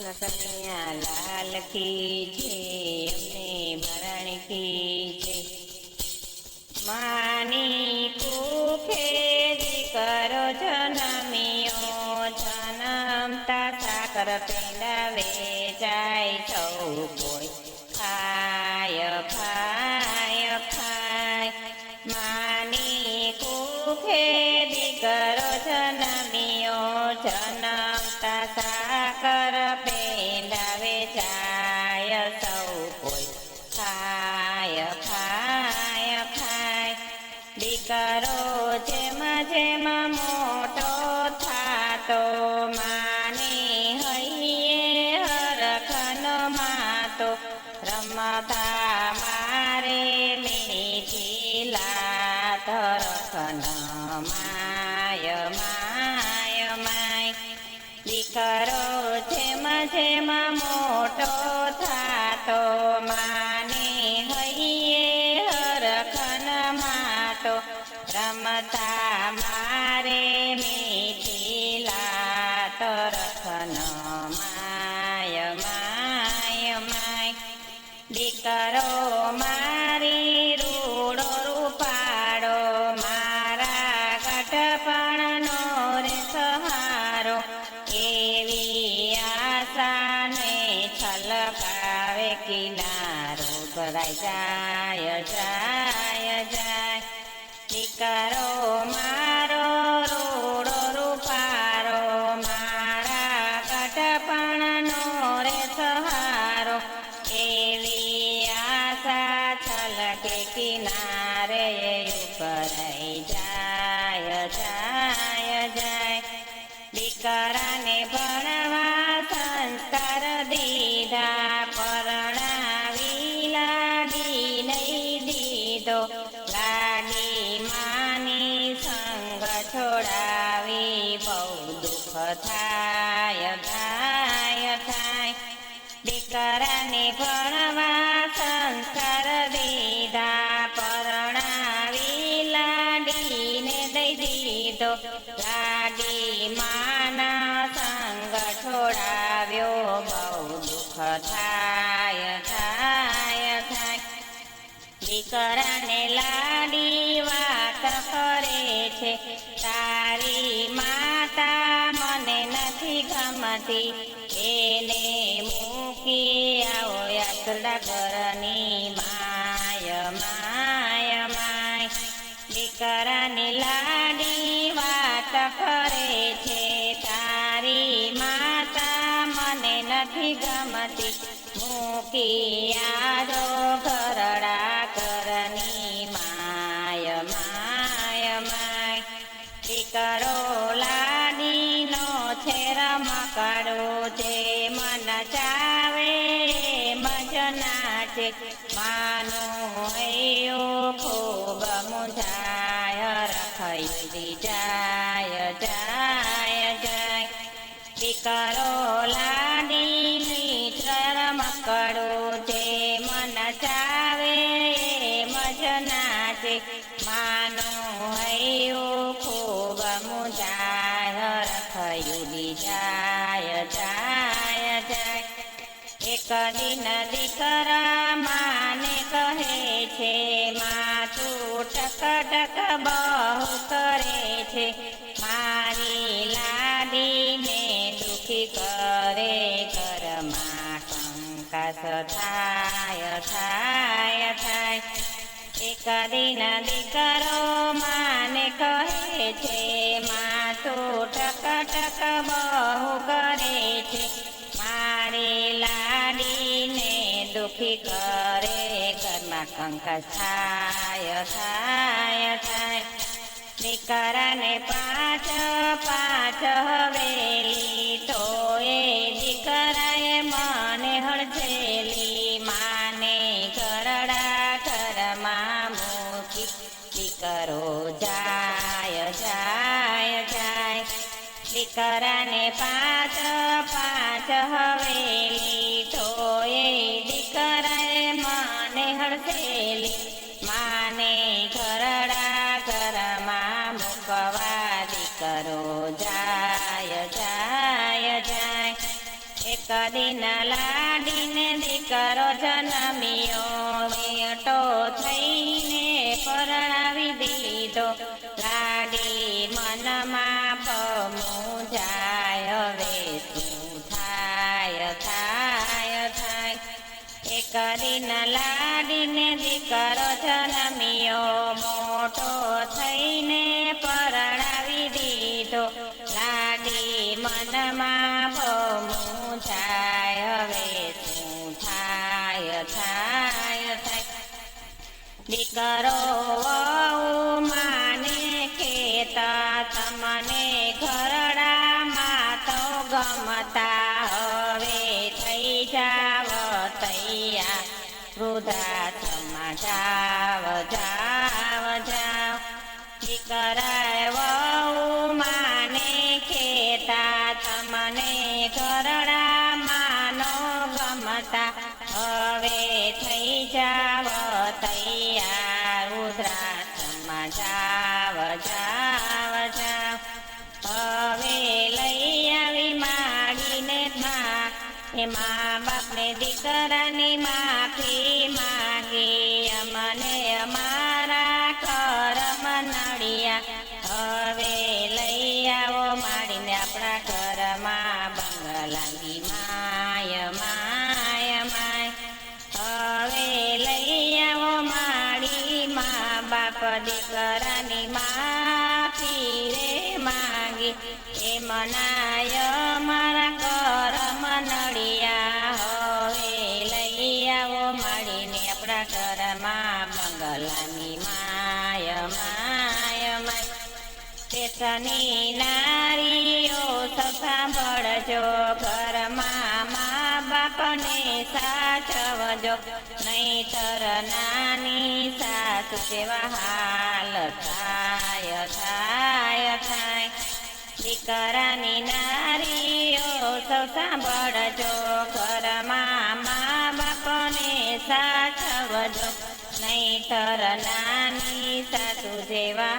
કૃષ્ણ કન્યા લાલ કી છે અમને ભરણ કી છે માની કુખે દીકરો જનમિયો, જનમતા સાકર પેલા વેચાય સૌ કોઈ ખાય ખાય ખાય. માની કુખે દીકરો જનમિયો, જનમતા સાકર રમતા મારે મીઠી લાત માય માય માય દીકરો જેમ જેમ મોટો થાતો દીકરો મારી રૂડો રૂપાડો મારા ગઢપણનો રે સહારો એવી આશાને છલકાવે કિનારો. ભરાઈ જાય જાય જાય. દીકરાને ભણવા સંસ્કાર દીધા, પરણાવી લાડી નહીં દીધો. લાડી માની સંગ છોડાવી, બહુ દુઃખ થાય થાય થાય. દીકરાને ભણવા લાડી માના સંગ છોડાવ્યો બહુ દુઃખ થાય થાય થાય દીકરાને લાડી વાત કરે છે, તારી માતા મને નથી ગમતી, એને મૂકી આવો યાત્રા ઘરની માય માય માય. દીકરાને લાડી કરે છે તારી માતા મને નથી ગમતી. મૂકી આજો ઘરડા કરની માય માય માય. દીકરો લાડીનો છે રમકડો જે મન ચાવે મજના છે માનું ખૂબ મુજાય રખાઈ જાય જાય જાય દીકરો લાડી મિત્ર મકડો જે મન ચાવે મજના છે માનો હૈયો ખૂબ મુજાય રખયું જાય જાય જાય. એક દિન દીકરા માને કહે છે માથું ટક ટક બહુ કરે છે. થાય થાય થાય એક દિન દીકરો માને કહે છે માથું ટક ટક બહુ કરે છે મારી લાડીને દુખી કરે ઘરમાં કંકસ થાય થાય થાય દીકરાને પાંચ પાંચ હવેલી, તો એ દીકરાએ મને હળજેલી, માને ઘરડા ઘરમાં મૂકી, દીકરો જાય જાય જાય. દીકરાને પાંચ પાંચ હવેલી, તો એ દીકરાએ મને માને એક લાડીને દીકરો જન્મ્યો. વેટો થઈને પરણાવી દીધો. લાડી મનમાં પમું જાય, હવે શું થાય થાય થાય. એક કરીને લાડીને દીકરો જન્મ્યો. થાય. દીકરો માને કેતા તમને ઘરડામાં તો ગમતા હવે થઈ જાવ તૈયા વૃદ્ધાશ્રમમાં જાવ જાવ જાવ. દીકરા માને કેતા તમને ઘરડામાં નો ગમતા. હવે થઈ જાવ તૈયાર રુદ્રાક્ષમાં જાવ જાવ જાવ. હવે લઈ આવી માગીને માં. એ મા બાપને દીકરાની માફી માગી. અમને અમારા કરમ નડિયા. હવે લઈ આવો માડીને આપણા ઘરમાં બંગલાની માય સ્ટેશનની નારીઓ સાંભળજો, ઘરમાં મા બાપને સાચવજો. નહીતર નાની સાસુ જેવા હાલ થાય થાય થાય. દીકરાની નારીઓ સૌ સાંભળજો, ઘરમાં મા બાપને સાચવજો. નહીતર નાની સાસુ જેવા